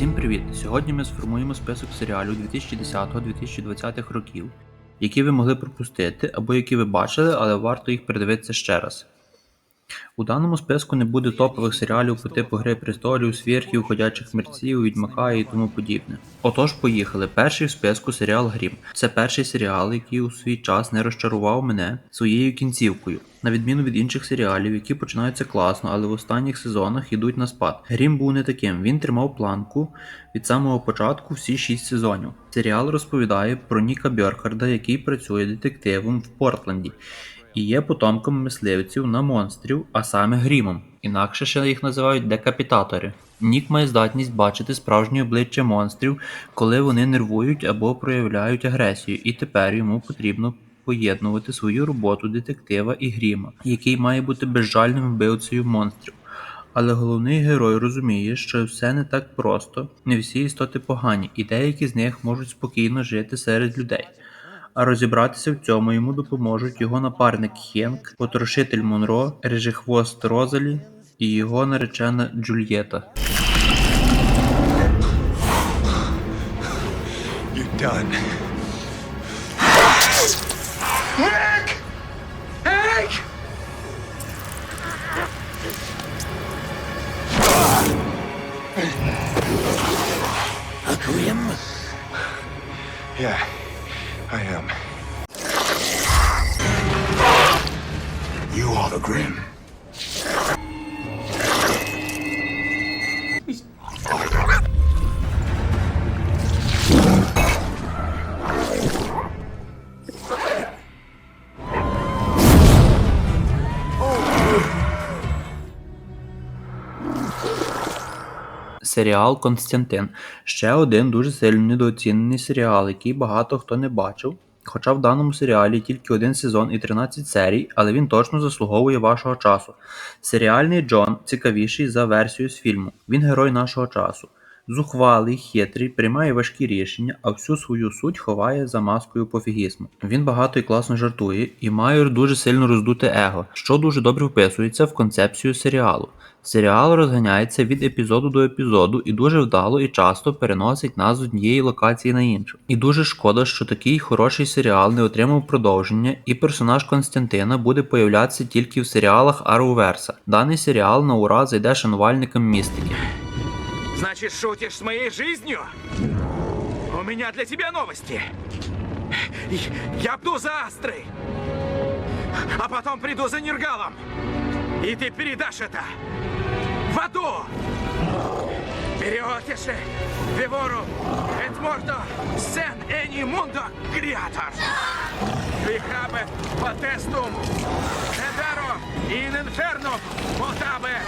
Всім привіт! Сьогодні ми сформуємо список серіалів 2010-2020 років, які ви могли пропустити або які ви бачили, але варто їх передивитися ще раз. У даному списку не буде топових серіалів по типу Гри престолів, Сверхів, Ходячих мерців, Відьмака і тому подібне. Отож, поїхали. Перший в списку серіал Грім. Це перший серіал, який у свій час не розчарував мене своєю кінцівкою. На відміну від інших серіалів, які починаються класно, але в останніх сезонах йдуть на спад. Грім був не таким. Він тримав планку від самого початку всі шість сезонів. Серіал розповідає про Ніка Бьорхарда, який працює детективом в Портленді і є потомком мисливців на монстрів, а саме грімом. Інакше ще їх називають декапітатори. Нік має здатність бачити справжнє обличчя монстрів, коли вони нервують або проявляють агресію, і тепер йому потрібно поєднувати свою роботу детектива і гріма, який має бути безжальним вбивцею монстрів. Але головний герой розуміє, що все не так просто, не всі істоти погані, і деякі з них можуть спокійно жити серед людей. А розібратися в цьому йому допоможуть його напарник Хенк, потрошитель Монро, режихвост Розалі і його наречена Джульєта. You're done. A grim? Yeah, I am. You are the Grim. Серіал Константин ще один дуже сильно недооцінений серіал, який багато хто не бачив. Хоча в даному серіалі тільки один сезон і 13 серій, але він точно заслуговує вашого часу. Серіальний Джон цікавіший за версією з фільму. Він герой нашого часу. Зухвалий, хитрий, приймає важкі рішення, а всю свою суть ховає за маскою пофігізму. Він багато і класно жартує і має дуже сильно роздуте его, що дуже добре вписується в концепцію серіалу. Серіал розганяється від епізоду до епізоду і дуже вдало і часто переносить нас з однієї локації на іншу. І дуже шкода, що такий хороший серіал не отримав продовження, і персонаж Константина буде появлятися тільки в серіалах Arrowverse. Даний серіал на ура зайде шанувальникам містики. Значит, шутишь с моей жизнью? У меня для тебя новости. Я бду за Астрой. А потом приду за Нергалом. И ты передашь это в аду. Переотише, Вивору, Эдмордо, Сен Эни Мундо, Креатор. Вихабе, Потестум, Недаро, Ин Инферно, Мотабе,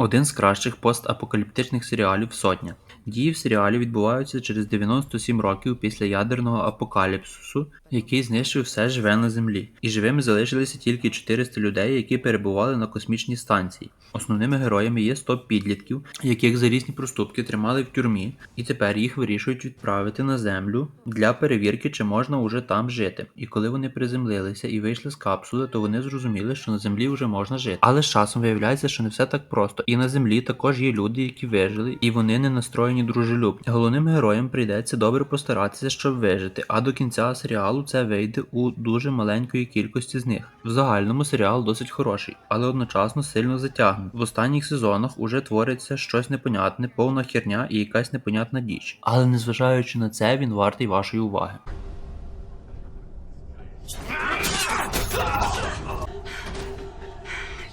Один з кращих постапокаліптичних серіалів Сотня. Дії в серіалі відбуваються через 97 років після ядерного апокаліпсису, який знищив все живе на землі. І живими залишилися тільки 400 людей, які перебували на космічній станції. Основними героями є 100 підлітків, яких за різні проступки тримали в тюрмі, і тепер їх вирішують відправити на землю для перевірки, чи можна уже там жити. І коли вони приземлилися і вийшли з капсули, то вони зрозуміли, що на землі вже можна жити. Але з часом виявляється, що не все так просто. І на землі також є люди, які вижили, і вони не настроєні дружелюбно. Головним героям прийдеться добре постаратися, щоб вижити, а до кінця серіалу це вийде у дуже маленької кількості з них. В загальному серіал досить хороший, але одночасно сильно затягнутий. В останніх сезонах уже твориться щось непонятне, повна херня і якась непонятна діч. Але незважаючи на це, він вартий вашої уваги.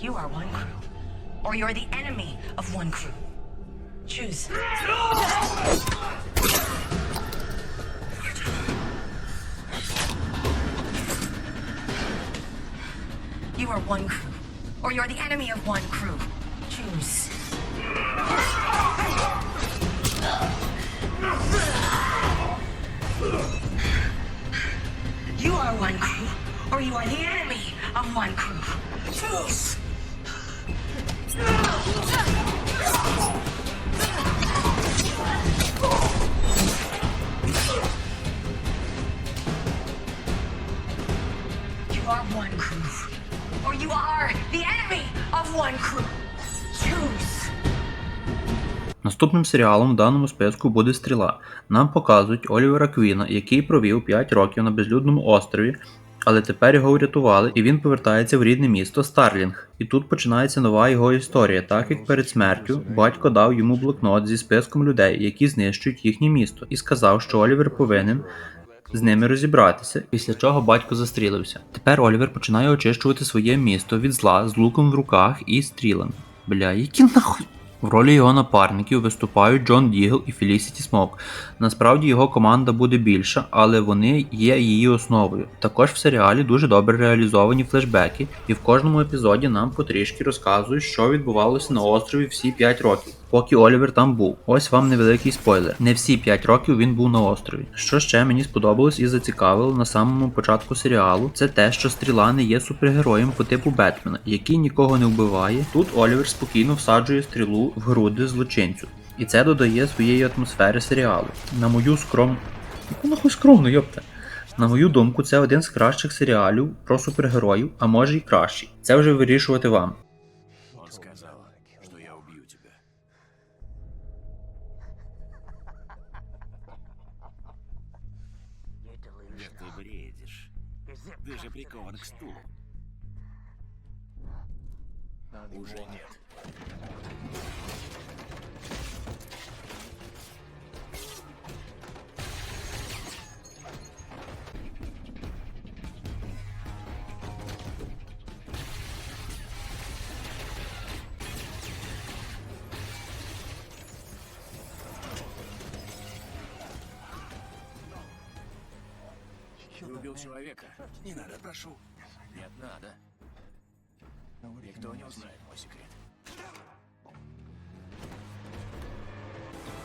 You are one crew, or you're the enemy of one crew. Choose. You are one crew, or you're the enemy of one crew. Choose. You are one crew, or you are the enemy of one crew. Choose. truth, or you are the enemy of one crew. Choose. Наступним серіалом в даному списку буде Стріла. Нам показують Олівера Квіна, який провів 5 років на безлюдному острові, але тепер його врятували, і він повертається в рідне місто Старлінг. І тут починається нова його історія, так як перед смертю батько дав йому блокнот зі списком людей, які знищують їхнє місто, і сказав, що Олівер повинен з ними розібратися, після чого батько застрілився. Тепер Олівер починає очищувати своє місто від зла з луком в руках і стрілами. Бля, які нахуй. В ролі його напарників виступають Джон Дігл і Фелісіті Смок. Насправді його команда буде більша, але вони є її основою. Також в серіалі дуже добре реалізовані флешбеки, і в кожному епізоді нам потрішки розказують, що відбувалося на острові всі 5 років, поки Олівер там був. Ось вам невеликий спойлер. Не всі 5 років він був на острові. Що ще мені сподобалось і зацікавило на самому початку серіалу, це те, що стріла не є супергероєм по типу Бетмена, який нікого не вбиває. Тут Олівер спокійно всаджує стрілу в груди злочинцю. І це додає своєї атмосфери серіалу. На мою скромну. Яку нахуй скромну, йопте. На мою думку, це один з кращих серіалів про супергероїв, а може й кращий. Це вже вирішувати вам. К стулу. Уже нет. Ты убил человека. Не надо, прошу. Нет, надо. Никто не узнает мой секрет.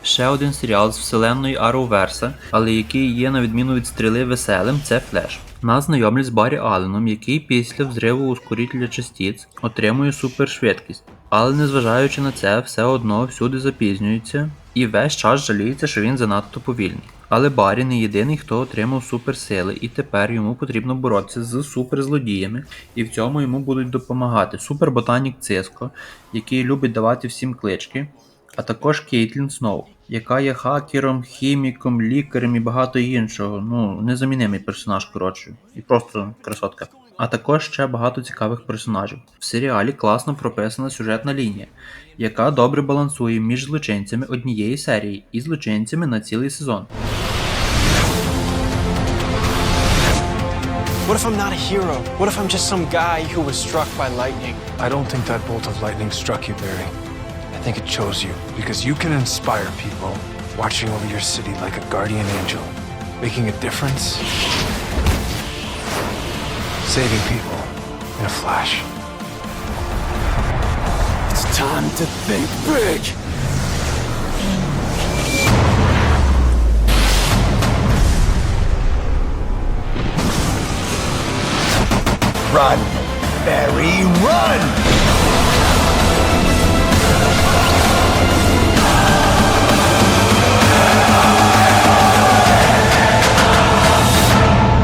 Ще один серіал з вселенної Arrowverse, але який є на відміну від стріли веселим, це Флеш. Нас знайомлять з Баррі Алленом, який після взриву ускорителя частиць отримує супершвидкість. Але незважаючи на це, все одно всюди запізнюється і весь час жаліється, що він занадто повільний. Але Баррі не єдиний, хто отримав суперсили, і тепер йому потрібно боротися з суперзлодіями, і в цьому йому будуть допомагати суперботанік Циско, який любить давати всім клички, а також Кейтлін Сноу, яка є хакером, хіміком, лікарем і багато іншого. Ну, незамінимий персонаж, коротше, і просто красотка. А також ще багато цікавих персонажів. В серіалі класно прописана сюжетна лінія, яка добре балансує між злочинцями однієї серії і злочинцями на цілий сезон. What if I'm not a hero? What if I'm just some guy who was struck by lightning? I don't think that bolt of lightning struck you, Barry. I think it chose you because you can inspire people, watching over your city like a guardian angel, making a difference, saving people in a flash. It's time to think big. Run, Barry, run!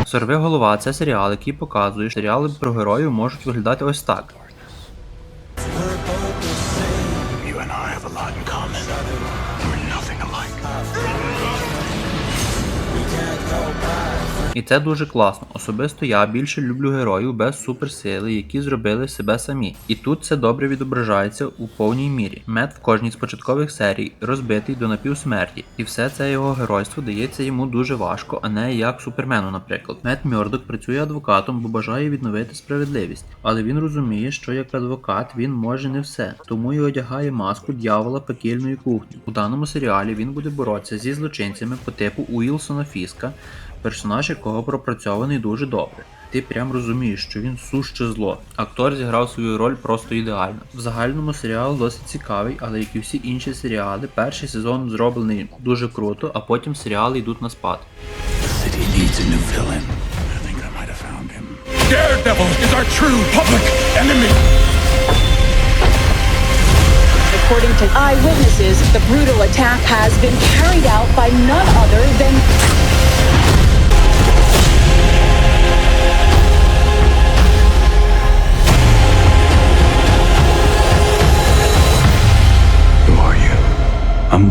Сорви голова це серіал, який показує, що серіали про героїв можуть виглядати ось так. І це дуже класно. Особисто я більше люблю героїв без суперсили, які зробили себе самі. І тут це добре відображається у повній мірі. Мед в кожній з початкових серій розбитий до напівсмерті, і все це його геройство дається йому дуже важко, а не як супермену, наприклад. Мед Мьордок працює адвокатом, бо бажає відновити справедливість, але він розуміє, що як адвокат він може не все, тому й одягає маску дьявола пекельної кухні. У даному серіалі він буде боротися зі злочинцями по типу Уілсона Фіска, персонаж якого пропрацьований дуже добре. Ти прям розумієш, що він суще зло. Актор зіграв свою роль просто ідеально. В загальному серіал досить цікавий, але як і всі інші серіали, перший сезон зроблений дуже круто, а потім серіали йдуть на спад. Daredevil is our true public enemy! According to eyewitnesses, the brutal attack has been carried out by none other than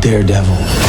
daredevil.